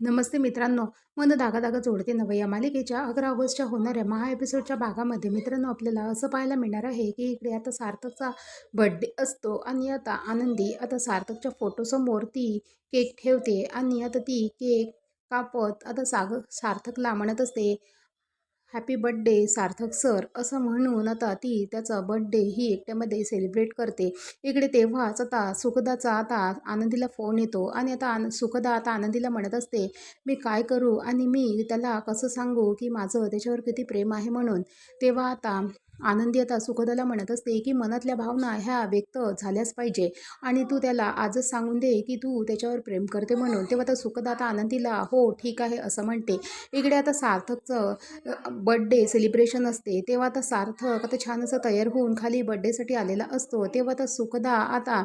नमस्ते मित्रांनो. मन दागा धागा जोडते नवं या मालिकेच्या अकरा ऑगस्टच्या होणाऱ्या महा एपिसोडच्या भागामध्ये. मित्रांनो आपल्याला असं पाहायला मिळणार आहे की इकडे आता सार्थकचा बड्डे असतो आणि आता आनंदी आता सार्थकच्या फोटोसमोर ती केक ठेवते आणि आता ती केक कापत आता साग सार्थकला म्हणत असते. हॅपी बड्डे सार्थक सर असं म्हणून आता ती त्याचा बड्डे ही एकट्यामध्ये सेलिब्रेट करते. इकडे तेव्हाच आता सुखदाचा आता आनंदीला फोन येतो आणि आता आन सुखदा आता आनंदीला म्हणत असते मी काय करू आणि मी त्याला कसं सांगू की माझं त्याच्यावर किती प्रेम आहे म्हणून? तेव्हा आता आनंदी आता सुखदाला म्हणत असते की मनातल्या भावना ह्या व्यक्त झाल्याच पाहिजे. आणि तू त्याला आजच सांगून दे की तू त्याच्यावर प्रेम करते म्हणून. तेव्हा आता सुखदा आता आनंदीला हो ठीक आहे असं म्हणते. इकडे आता सार्थकचं बड्डे सेलिब्रेशन असते. तेव्हा आता सार्थक आता छान असं तयार होऊन खाली बड्डेसाठी आलेला असतो. तेव्हा आता सुखदा आता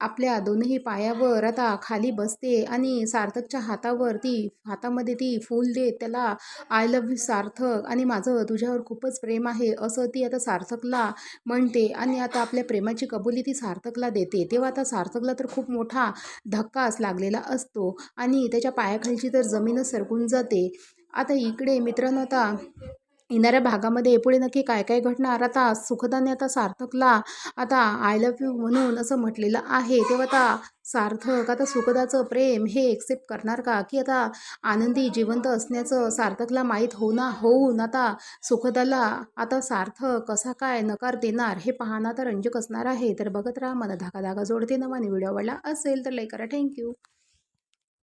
आपल्या दोन्ही पायावर आता खाली बसते आणि सार्थकच्या हातावर ती हातामध्ये ती फूल देत त्याला आय लव्ह यू सार्थक आणि माझं तुझ्यावर खूपच प्रेम आहे असं ती आता सार्थकला म्हणते आणि आता आपल्या प्रेमाची कबुली ती सार्थकला देते. तेव्हा आता सार्थकला तर खूप मोठा धक्काच लागलेला असतो आणि त्याच्या पायाखालची तर जमीनच सरकून जाते. आता इकडे मित्रांनो आता येणाऱ्या भागामध्ये पुढे नक्की काय काय घडणार? आता सुखदाने आता सार्थकला आता आय लव्ह यू म्हणून असं म्हटलेलं आहे. तेव्हा आता सार्थक आता सुखदाचं प्रेम हे एक्सेप्ट करणार का? की आता आनंदी जिवंत असण्याचं सार्थकला माहीत होणार होऊन आता सुखदाला आता सार्थक कसा काय नकार देणार? हे पाहणं तर रंजक असणार आहे. तर बघत राहा मला धागा धागा जोडते नवा व्हिडिओ आवडला असेल तर लाईक करा. थँक्यू